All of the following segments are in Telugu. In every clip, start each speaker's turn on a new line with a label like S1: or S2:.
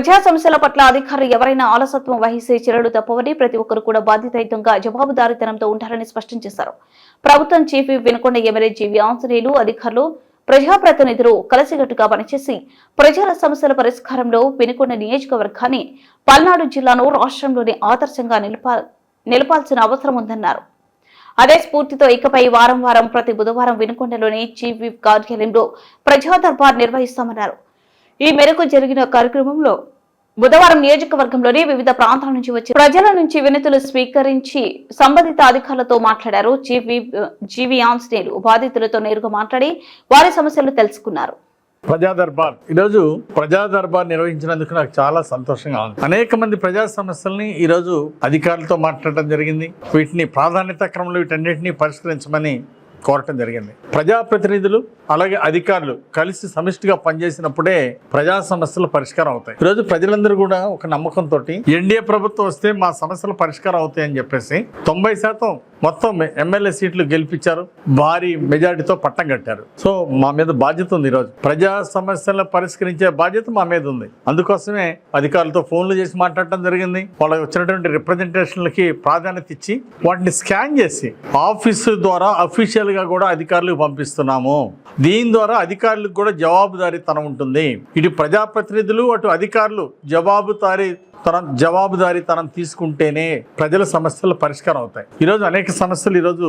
S1: ప్రజా సమస్యల పట్ల అధికారులు ఎవరైనా ఆలసత్వం వహిస్తే చర్యలు తప్పవని ప్రతి ఒక్కరు కూడా బాధ్యతాయుతంగా జవాబుదారీతనంతో ఉంటారని స్పష్టం చేశారు. ప్రభుత్వం chief Vinukonda MLA GV Anjaneyulu అధికారులు ప్రజాప్రతినిధులు కలిసికట్టుగా పనిచేసి ప్రజల సమస్యల పరిష్కారంలో వినుకొండ నియోజకవర్గాన్ని పల్నాడు జిల్లాను రాష్ట్రంలోని ఆదర్శంగా నిలపా నిలపాల్సిన అవసరం ఉందన్నారు. అదే స్ఫూర్తితో ఇకపై వారం వారం ప్రతి బుధవారం వినుకొండలోని చీఫ్ విప్ కార్యాలయంలో ప్రజా దర్బార్ నిర్వహిస్తామన్నారు. ఈ మేరకు జరిగిన కార్యక్రమంలో బుధవారం నియోజకవర్గంలోని వివిధ ప్రాంతాల నుంచి వచ్చి ప్రజల నుంచి వినతులు స్వీకరించి సంబంధిత అధికారులతో మాట్లాడారు. జీవి ఆంజనేయులు బాధితులతో నేరుగా మాట్లాడి వారి సమస్యలు తెలుసుకున్నారు.
S2: ప్రజా దర్బార్. ఈరోజు ప్రజా దర్బార్ నిర్వహించినందుకు నాకు చాలా సంతోషంగా ఉంది. అనేక మంది ప్రజా సమస్యల్ని ఈరోజు అధికారులతో మాట్లాడటం జరిగింది. వీటిని ప్రాధాన్యత క్రమంలో వీటన్నిటిని పరిష్కరించమని కోరటం జరిగింది. ప్రజాప్రతినిధులు అలాగే అధికారులు కలిసి సమిష్టిగా పనిచేసినప్పుడే ప్రజా సమస్యలు పరిష్కారం అవుతాయి. ఈరోజు ప్రజలందరూ కూడా ఒక నమ్మకంతో ఎన్డీఏ ప్రభుత్వం వస్తే మా సమస్యలు పరిష్కారం అవుతాయని చెప్పేసి తొంభై శాతం మొత్తం ఎమ్మెల్యే సీట్లు గెలిపించారు. భారీ మెజారిటీతో పట్టం కట్టారు. సో మా మీద బాధ్యత ఉంది ఈరోజు. ప్రజా సమస్యలను పరిష్కరించే బాధ్యత మా మీద ఉంది. అందుకోసమే అధికారులతో ఫోన్లు చేసి మాట్లాడటం జరిగింది. వాళ్ళకి వచ్చినటువంటి రిప్రజెంటేషన్లకి ప్రాధాన్యత ఇచ్చి వాటిని స్కాన్ చేసి ఆఫీసు ద్వారా అఫీషియల్గా కూడా అధికారులకు పంపిస్తున్నాము. దీని ద్వారా అధికారులకు కూడా జవాబుదారీతనం ఉంటుంది. ఇటు ప్రజాప్రతినిధులు అటు అధికారులు జవాబుదారీ తనం జవాబుదారీతనం తీసుకుంటేనే ప్రజల సమస్యలు పరిష్కారం అవుతాయి. ఈరోజు అనేక సమస్యలు ఈరోజు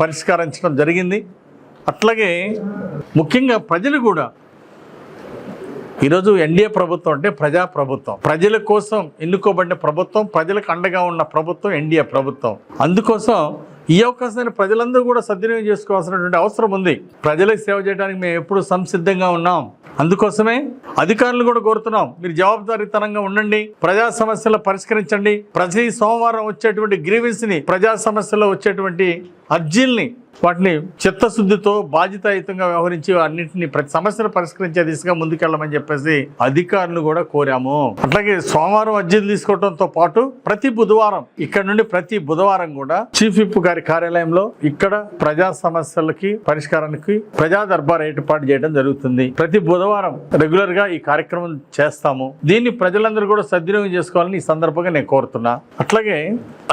S2: పరిష్కరించడం జరిగింది. అట్లాగే ముఖ్యంగా ప్రజలు కూడా ఈరోజు ఎన్డీఏ ప్రభుత్వం అంటే ప్రజా ప్రభుత్వం. ప్రజల కోసం ఎన్నుకోబడిన ప్రభుత్వం ప్రజలకు అండగా ఉన్న ప్రభుత్వం ఎన్డీఏ ప్రభుత్వం. అందుకోసం ఈ అవకాశాన్ని ప్రజలందరూ కూడా సద్వినియోగం చేసుకోవాల్సినటువంటి అవసరం ఉంది. ప్రజలకు సేవ చేయడానికి మేము ఎప్పుడు సంసిద్ధంగా ఉన్నాం. అందుకోసమే అధికారులు కూడా కోరుతున్నాం. మీరు జవాబుదారీతనంగా ఉండండి ప్రజా సమస్యలు పరిష్కరించండి. ప్రతి సోమవారం వచ్చేటువంటి గ్రీవెన్స్ని ప్రజా సమస్యలో వచ్చేటువంటి అర్జీల్ని వాటిని చిత్తశుద్ధితో బాధ్యతాయుతంగా వ్యవహరించి అన్నింటిని ప్రతి సమస్యను పరిష్కరించే దిశగా ముందుకెళ్ళమని చెప్పేసి అధికారులు కూడా కోరాము. అట్లాగే సోమవారం అర్జీలు తీసుకోవడంతో పాటు ప్రతి బుధవారం ఇక్కడ నుండి ప్రతి బుధవారం కూడా చీఫ్ విప్ గారి కార్యాలయంలో ఇక్కడ ప్రజా సమస్యలకి పరిష్కారానికి ప్రజా దర్బార్ ఏర్పాటు చేయడం జరుగుతుంది. ప్రతి బుధవారం రెగ్యులర్గా ఈ కార్యక్రమం చేస్తాము. దీన్ని ప్రజలందరూ కూడా సద్వినియోగం చేసుకోవాలని ఈ సందర్భంగా నేను కోరుతున్నా. అట్లాగే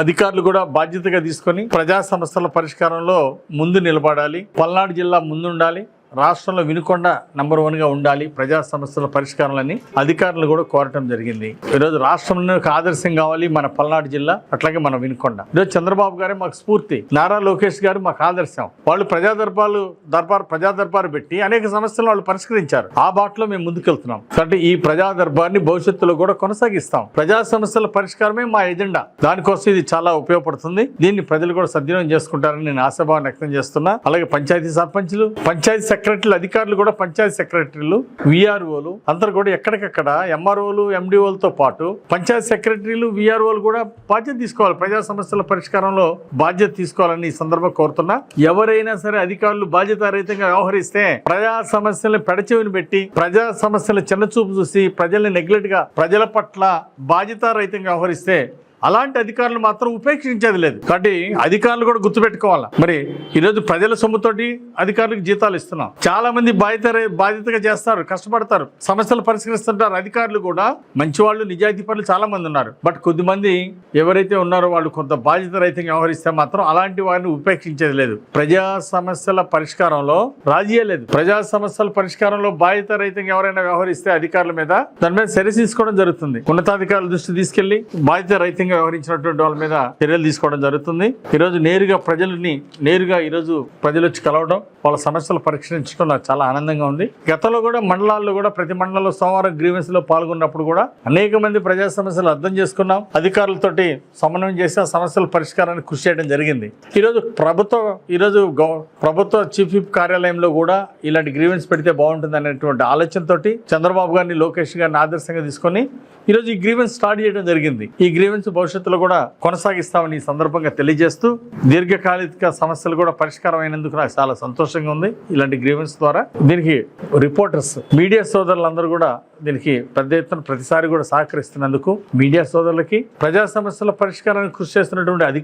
S2: అధికారులు కూడా బాధ్యతగా తీసుకొని ప్రజా సమస్యల పరిష్కారంలో ముందు నిలబడాలి. పల్నాడు జిల్లా ముందుండాలి. రాష్ట్రంలో వినుకొండ నంబర్ వన్గా ఉండాలి. ప్రజా సమస్యల పరిష్కారాలని అధికారులు కూడా కోరటం జరిగింది. ఈరోజు రాష్ట్రంలో ఆదర్శం కావాలి మన పల్నాడు జిల్లా అట్లాగే మన వినుకొండ. ఈరోజు చంద్రబాబు గారే మాకు స్ఫూర్తి. నారా లోకేష్ గారు మాకు ఆదర్శం. వాళ్ళు ప్రజా దర్బారు దర్బార్ ప్రజా దర్బారు పెట్టి అనేక సమస్యలు వాళ్ళు పరిష్కరించారు. ఆ బాటలో మేము ముందుకెళ్తున్నాం. కాబట్టి ఈ ప్రజా దర్బార్ని భవిష్యత్తులో కూడా కొనసాగిస్తాం. ప్రజా సమస్యల పరిష్కారమే మా ఎజెండా. దానికోసం ఇది చాలా ఉపయోగపడుతుంది. దీన్ని ప్రజలు కూడా సద్వినియోగం చేసుకుంటారని నేను ఆశాభావం వ్యక్తం చేస్తున్నా. అలాగే పంచాయతీ సర్పంచులు పంచాయతీ సెక్రటరీలు అధికారులు కూడా పంచాయతీ సెక్రటరీలు విఆర్ఓలు అందరు కూడా ఎక్కడికక్కడ ఎంఆర్ఓలు ఎండిఓలతో పాటు పంచాయతీ సెక్రటరీలు విఆర్ఓలు కూడా బాధ్యత తీసుకోవాలి. ప్రజా సమస్యల పరిష్కారంలో బాధ్యత తీసుకోవాలని ఈ సందర్భం కోరుతున్నా. ఎవరైనా సరే అధికారులు బాధ్యతారహితంగా వ్యవహరిస్తే ప్రజా సమస్యలను పెడచెవిని పెట్టి ప్రజా సమస్యల చిన్నచూపు చూసి ప్రజల్ని నెగ్లెక్ట్గా ప్రజల పట్ల బాధ్యతారహితంగా వ్యవహరిస్తే అలాంటి అధికారులు మాత్రం ఉపేక్షించేది లేదు. కాబట్టి అధికారులు కూడా గుర్తుపెట్టుకోవాలి? మరి ఈరోజు ప్రజల సొమ్ముతోటి అధికారులకు జీతాలు ఇస్తున్నాం. చాలా మంది బాధ్యత బాధ్యతగా చేస్తారు కష్టపడతారు సమస్యలు పరిష్కరిస్తుంటారు అధికారులు కూడా. మంచి వాళ్ళు నిజాయితీ పనులు చాలా మంది ఉన్నారు. బట్ కొద్దిమంది ఎవరైతే ఉన్నారో వాళ్ళు కొంత బాధ్యత రహితంగా వ్యవహరిస్తే మాత్రం అలాంటి వారిని ఉపేక్షించేది లేదు. ప్రజా సమస్యల పరిష్కారంలో రాజీయలేదు ప్రజా సమస్యల పరిష్కారంలో బాధ్యత రహితంగా ఎవరైనా వ్యవహరిస్తే అధికారుల మీద దాని మీద సరి తీసుకోవడం జరుగుతుంది. ఉన్నతాధికారుల దృష్టి తీసుకెళ్ళి బాధ్యత రహితంగా వ్యవహరించినటువంటి వాళ్ళ మీద చర్యలు తీసుకోవడం జరుగుతుంది. ఈరోజు నేరుగా ప్రజలని నేరుగా ఈరోజు ప్రజలు వచ్చి కలవడం వాళ్ళ సమస్యలు పరిష్కరించడం నాకు చాలా ఆనందంగా ఉంది. గతంలో కూడా మండలాల్లో కూడా ప్రతి మండలంలో సోమవారం గ్రీవెన్స్లో పాల్గొన్నప్పుడు కూడా అనేక మంది ప్రజా సమస్యలు అర్థం చేసుకున్నాం. అధికారులతోటి సమన్వయం చేసి ఆ సమస్యల పరిష్కారానికి కృషి చేయడం జరిగింది. ఈరోజు ప్రభుత్వ ఈరోజు ప్రభుత్వ చీఫ్ విప్ కార్యాలయంలో కూడా ఇలాంటి గ్రీవెన్స్ పెడితే బాగుంటుంది అనేటువంటి ఆలోచనతోటి చంద్రబాబు గారిని లోకేష్ గారిని ఆదర్శంగా తీసుకొని ఈరోజు ఈ గ్రీవెన్స్ స్టార్ట్ చేయడం జరిగింది. ఈ గ్రీవెన్స్ భవిష్యత్తులో కూడా కొనసాగిస్తామని ఈ సందర్భంగా తెలియజేస్తూ దీర్ఘకాలిక సమస్యలు కూడా పరిష్కారం అయినందుకు నాకు చాలా సంతోషంగా ఉంది. ఇలాంటి గ్రీవెన్స్ ద్వారా దీనికి రిపోర్టర్స్ మీడియా సోదరులందరూ కూడా దీనికి పెద్ద ఎత్తున ప్రతిసారి కూడా సహకరిస్తున్నందుకు మీడియా సోదరులకి ప్రజా సమస్యల పరిష్కారానికి కృషి చేస్తున్నటువంటి